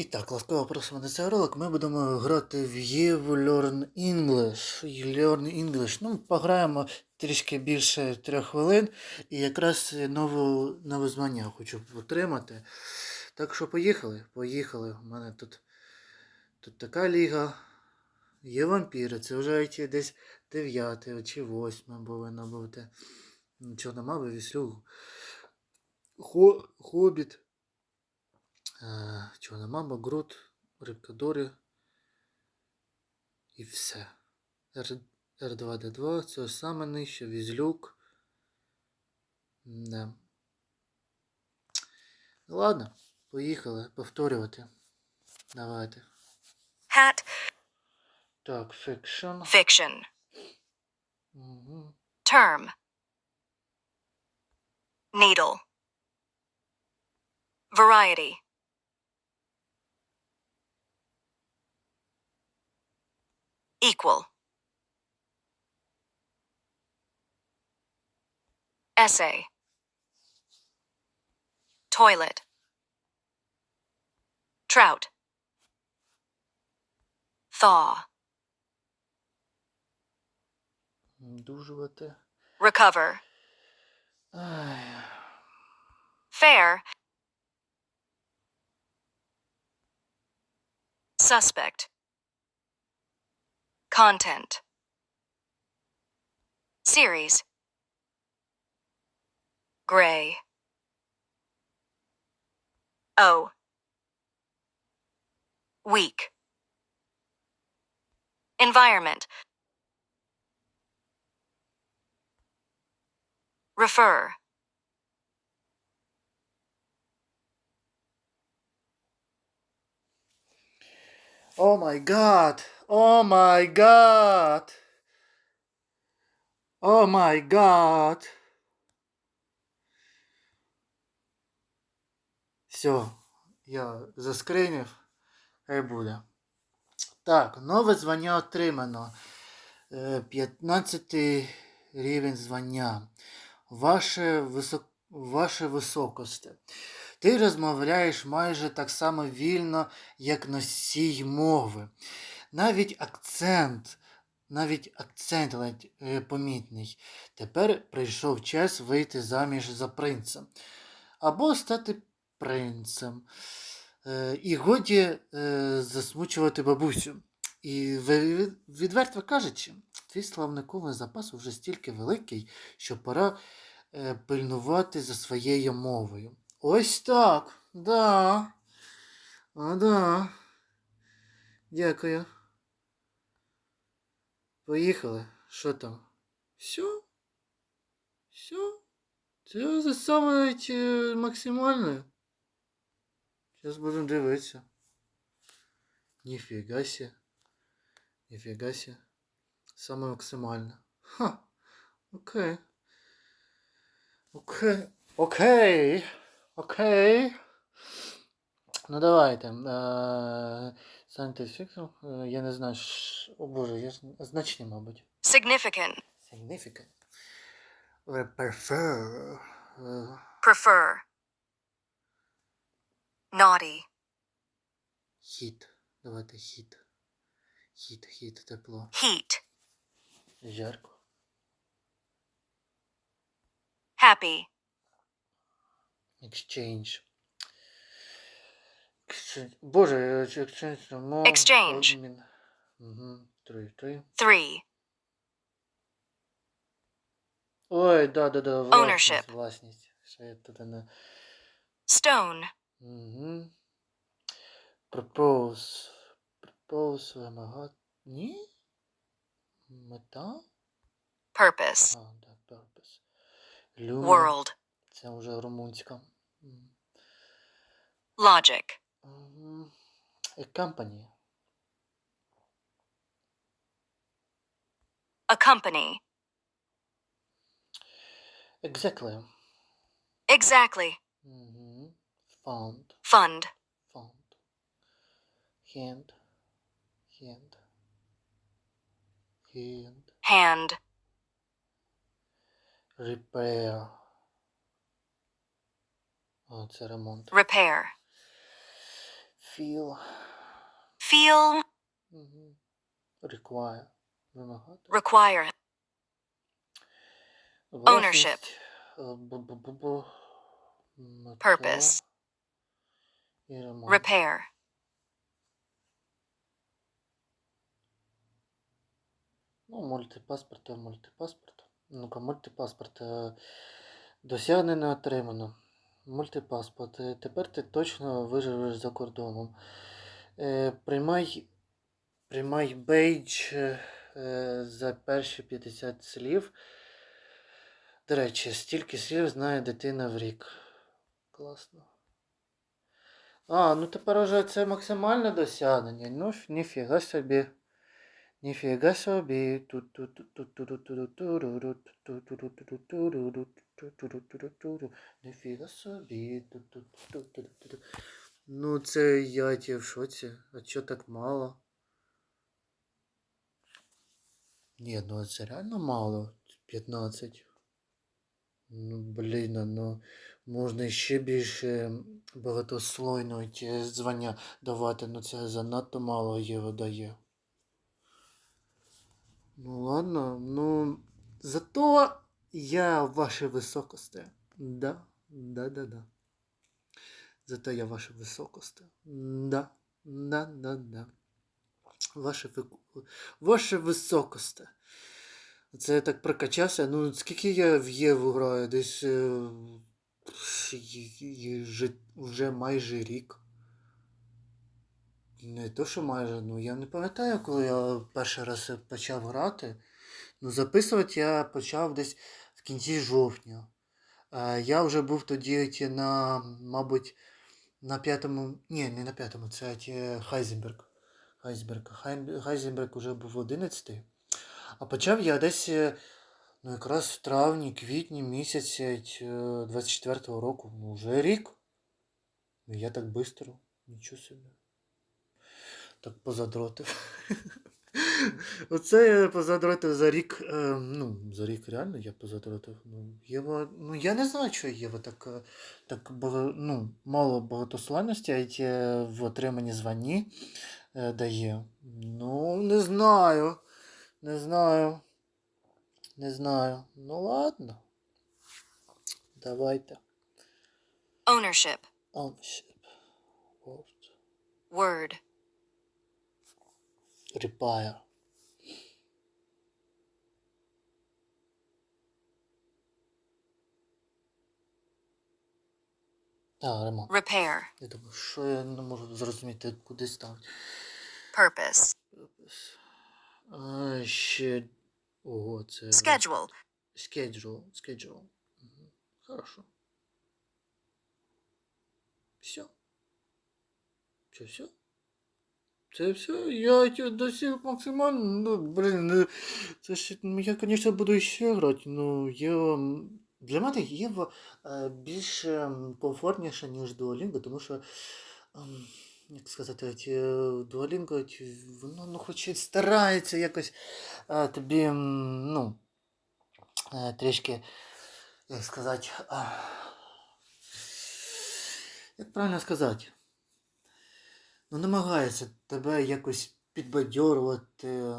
І так, ласкаво просимо на цей ролик. Ми будемо грати в You Learn English. Learn English. Ну, пограємо трішки більше трьох хвилин. І якраз нову, нове звання хочу отримати. Так що поїхали. Поїхали. У мене тут, тут така ліга. Є вампіри. Це вже десь 9 чи 8 повинно бути. Нічого нема, вивіслю. Хо, хобіт. Е, Чого нема, Багрут, Рибка Дорі. І все. R, R2D2, це саме нижче, Візлюк. Да. Ну ладно, поїхали повторювати. Давайте. Hat, Так, fiction. fiction. Угу. Term. Needle. Variety. Equal. Essay. Toilet. Trout. Thaw. Дужувати. Recover. Ай. Fair. Suspect. Content. Series. Gray. O. Weak. Environment. Refer. Oh my god. О май гад! О май гад! Все, я заскринив, хай буде. Так, нове звання отримано. Е, 15 рівень звання. Ваше, висок... Ваше високосте. Ти розмовляєш майже так само вільно, як носій мови. Навіть акцент, навіть акцент ледь е, помітний. Тепер прийшов час вийти заміж за принца. Або стати принцем. Е, і годі е, засмучувати бабусю. І відверто кажучи, твій словниковий запас уже стільки великий, що пора пильнувати за своєю мовою. Ось так. Да. А, да. Дякую. Поїхали. Що там? Все? Все? Це за саме навіть е, максимальне. Зараз будемо дивитися. Ніфіга сі. Ніфіга сі. Саме максимальне. Ха. Окей. Окей. Окей. Окей. Ну давайте. Е, Scientific, е, я не знаю, ш- о боже, я ж значення, мабуть. Significant. Significant. Е, Prefer. е, Prefer. Naughty. Хіт. Давайте хіт. Хіт, хіт, тепло. Heat. Жарко. Happy. Exchange. Exchange. Боже, е, exchange. ну, Exchange. обмін. Угу. Три, три. Three. Ой, да, да, да. Ownership. Власність. Що я туди не... Stone. Угу. Propose. Propose, вимагати. Ні? Мета? Purpose. А, да, purpose. Lunar. World. Це вже румунська. Logic. a company. A company. Exactly. Exactly. Mm-hmm. Fund. Fund. Fund. Hand. Hand. Hand. Hand. Repair. Oh, it's a remonte. Repair. Feel. Feel. Угу. Require. Вимагати. Require. Власність. Е, Purpose. Repair. Ну, мультипаспорт, то мультипаспорт. Ну-ка, мультипаспорт. е, Досягнення отримано. Мультипаспорт. Е, Тепер ти точно виживеш за кордоном. Е, Приймай, приймай бейдж е, за перші 50 слів. До речі, стільки слів знає дитина в рік. Класно. А, ну тепер уже це максимальне досягнення. Ну, ніфіга собі. Ніфіга собі. Ту-ту-ту-ту-ту-ру-ру-ту-ту-ру-ту-ту-ру-ту-ту-ру-ту-ту-ру-ту-ту-ру-ту-ту-ту-ту-ту. Ніфіга собі. Ну, це я ті в шоці. А чо так мало? Ні, ну це реально мало. 15. Ну, блін, ну можна ще більше багатослойного ті звання давати, ну це занадто мало Єва дає. Ну ладно, ну зато я ваше високосте. Да, да, да, да. Зато я ваше високосте. Да, да, да, да. Ваше, ваше високосте. Це я так прокачався. Ну, скільки я в Єву граю? Десь е, вже майже рік. Не то, що майже, ну я не пам'ятаю, коли я перший раз почав грати. Ну, записувати я почав десь в кінці жовтня. Е, я вже був тоді на, мабуть, на п'ятому. Ні, не на п'ятому, це Хайзенберг. Хайзенберг. Хайзенберг уже був 11. А почав я десь, е, ну якраз в травні, квітні місяці е, 24-го року. Ну, вже рік. Ну, я так швидко. Нічого собі. Так позадротив. Оце я позадротив за рік. Е, ну, за рік реально я позадротив. Ну, Єва, ну я не знаю, що Єва так, е, так ну, мало багатословності а ті в отриманні званні е, дає. Ну, не знаю. Не знаю. Не знаю. Ну ладно. Давайте. Ownership. Ownership. Word. Word. Repair. А, ремонт. Repair. Я думаю, що я не можу зрозуміти, куди ставити. Purpose. А, ще. Ого, це. Schedule. Schedule. Schedule. Мгм. Хорошо. Все. Че, все? Це все? Я досяг максимально. Ну, блін, ну, це ж ну, я, звісно, буду ще грати, ну м, Для мене є е, більш комфортніше, ніж Duolingo, тому що. Як сказати, е, Duolingo, воно ну, хоч і старається якось е, тобі, ну, трішки, як сказати, як правильно сказати, ну, намагається тебе якось підбадьорувати,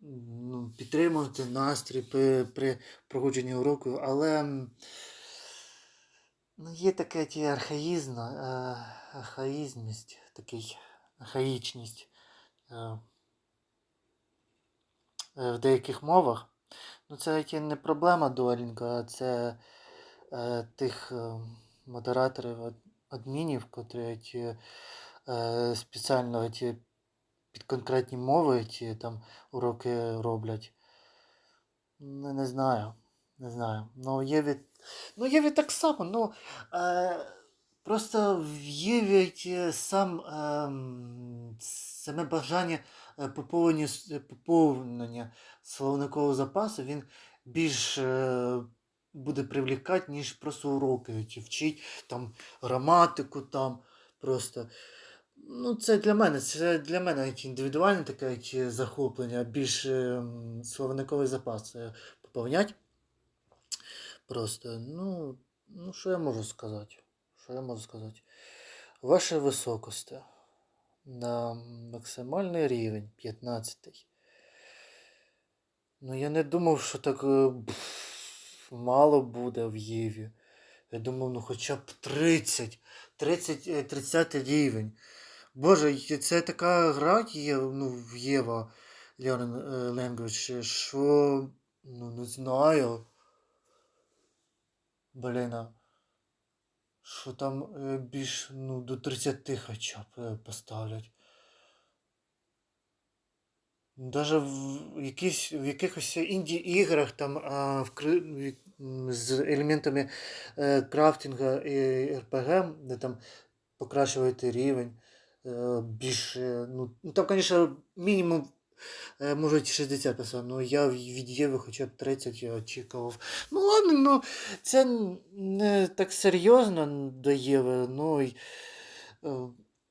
ну, підтримувати настрій при, при проходженні уроку, але ну, є таке ті архаїзм, е, архаїзмість, такий архаїчність е, е, в деяких мовах. Ну, це не проблема Duolingo, а це е, тих е, модераторів, адмінів, котрі спеціально ті, під конкретні мови ті, там уроки роблять. Ну, не знаю. Не знаю. Ну, Єві. Ну, Єві так само. Ну, е, просто в Єві сам ем, саме бажання е, поповнення, поповнення словникового запасу, він більш е, буде привлікати, ніж просто уроки ті вчить, там граматику там просто. Ну, це для мене, це для мене індивідуальне таке захоплення, більш словниковий запас поповнять. Просто, ну, ну, що я можу сказати? Що я можу сказати? Ваше високосте. на максимальний рівень 15. Ну, я не думав, що так е, мало буде в Єві. Я думав, ну хоча б 30. 30, е, 30 рівень. Боже, це така гра є, ну, в Єва Learn е, Language, що ну не знаю. Блін, що там е, більш ну, до 30 хоча б е, поставлять. Даже в, якісь, в якихось інді-іграх там а, в- з елементами е, крафтинга і РПГ, де там покращуєте рівень. Е, більше, ну, ну там, звісно, мінімум е, можуть 60 писати, але я від Єви хоча б 30 я очікував. Ну ладно, ну це не так серйозно до Єви, ну і е,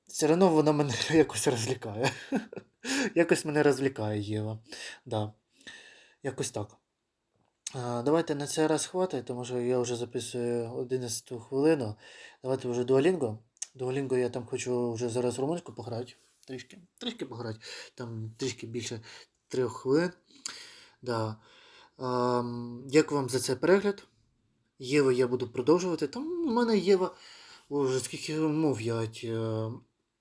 все одно вона мене якось розлікає. Якось мене розлікає Єва. Да. Якось так. Давайте на цей раз хватить, тому що я вже записую 11 хвилину. Давайте вже Duolingo. Duolingo я там хочу вже зараз румунську пограти. Трішки. Трішки пограти. Там трішки більше трьох хвилин. Да. Дякую вам за цей перегляд. Єву я буду продовжувати. Там у мене Єва. Уже скільки мов я ті, е,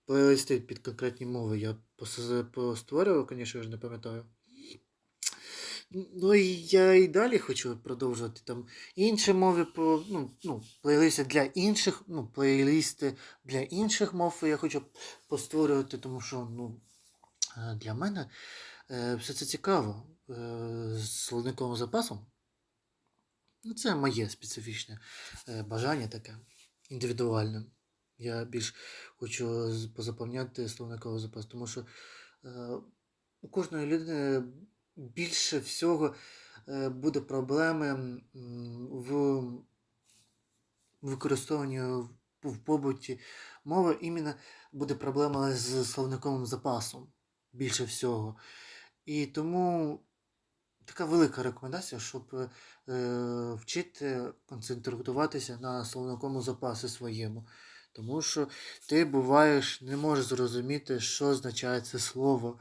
плейлисти під конкретні мови я постворював, звісно, я ж не пам'ятаю. Ну і я і далі хочу продовжувати там інші мови по ну, ну, плейлисти для інших, ну, плейлисти для інших мов я хочу постворювати, тому що ну, е, для мене е, все це цікаво е, з словниковим запасом. Ну, це моє специфічне бажання таке, індивідуальне. Я більш хочу позаповняти словниковий запас, тому що у кожної людини більше всього е, буде проблеми в використанні в, побуті мови, іменно буде проблема з словниковим запасом більше всього. І тому така велика рекомендація, щоб е, вчити концентруватися на словниковому запасі своєму. Тому що ти буваєш, не можеш зрозуміти, що означає це слово.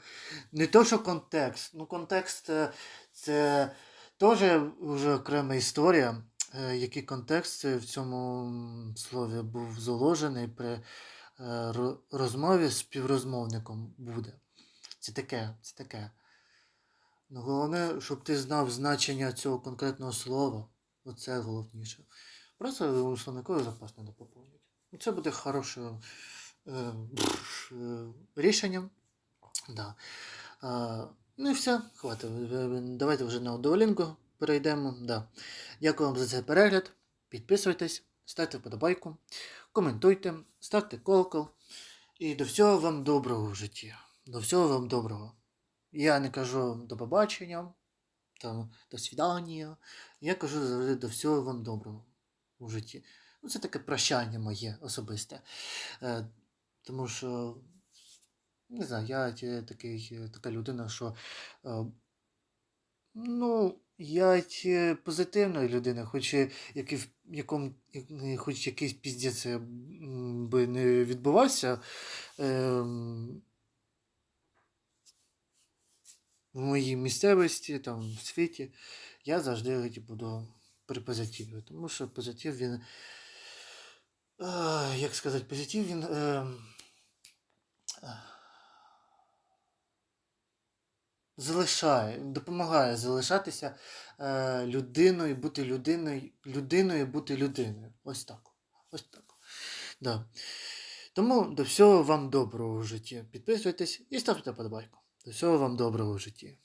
Не то, що контекст. Ну, контекст е, це теж вже окрема історія, е, який контекст в цьому слові був заложений при е, розмові з співрозмовником буде. Це таке, це таке. Ну, головне, щоб ти знав значення цього конкретного слова. Оце головніше. Просто словниковий запас треба поповнити. Ну, Це буде хорошим е, е, рішенням. Да. А, ну і все, хватить. Е, Давайте вже на Duolingo перейдемо. Да. Дякую вам за цей перегляд. Підписуйтесь, ставте вподобайку, коментуйте, ставте колокол. І до всього вам доброго в житті. До всього вам доброго. Я не кажу до побачення, там, до свідання. Я кажу завжди до всього вам доброго у житті. Ну, це таке прощання моє особисте. Е, тому що, не знаю, я такий, е, така людина, що. Е, ну, я позитивна людина, хоч і в якому, хоч якийсь піздець би не відбувався. Ем, в моїй місцевості, там, в світі, я завжди типу, буду при позитиві. Тому що позитив він. Як сказати, позитив він. е, Залишає, допомагає залишатися е, людиною, бути людиною, людиною, бути людиною. Ось так. Ось так. Да. Тому до всього вам доброго в житті. Підписуйтесь і ставте подобайку. До всього вам доброго в житті.